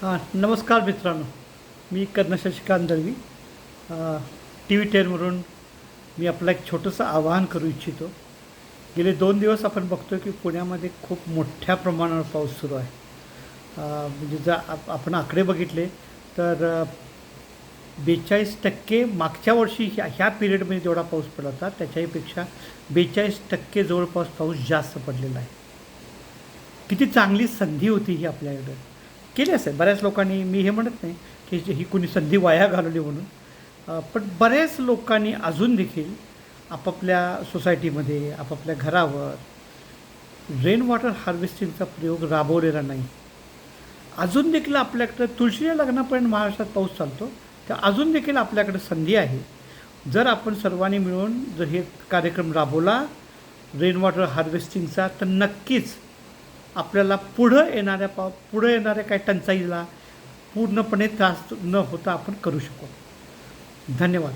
हां नमस्कार मित्रांनो. मी कर्ण शशिकांत दळवी. टी व्ही टेनवरून मी आपलं एक छोटंसं आवाहन करू इच्छितो. गेले दोन दिवस आपण बघतो की पुण्यामध्ये खूप मोठ्या प्रमाणावर पाऊस सुरू आहे. म्हणजे जर आप आपण आकडे बघितले तर बेचाळीस टक्के मागच्या वर्षी ह्या ह्या पिरियडमध्ये जेवढा पाऊस पडला होता त्याच्याहीपेक्षा बेचाळीस टक्के जवळपास पाऊस जास्त पडलेला आहे. किती चांगली संधी होती ही आपल्याकडे. केली असेल बऱ्याच लोकांनी मी हे म्हणत नाही की ही कुणी संधी वाया घालवली म्हणून. पण बऱ्याच लोकांनी अजून देखील आपापल्या सोसायटीमध्ये आपापल्या घरावर रेन वॉटर हार्वेस्टिंगचा प्रयोग राबवलेला नाही. अजून देखील आपल्याकडं तुळशीच्या लग्नापर्यंत महाराष्ट्रात पाऊस चालतो तर अजून देखील आपल्याकडे संधी आहे. जर आपण सर्वांनी मिळून जर हे कार्यक्रम राबवला रेन वॉटर हार्वेस्टिंगचा तर नक्कीच आपल्याला पुढं येणाऱ्या पा पुढं येणाऱ्या काही टंचाईला पूर्णपणे त्रास न होता आपण करू शकू. धन्यवाद.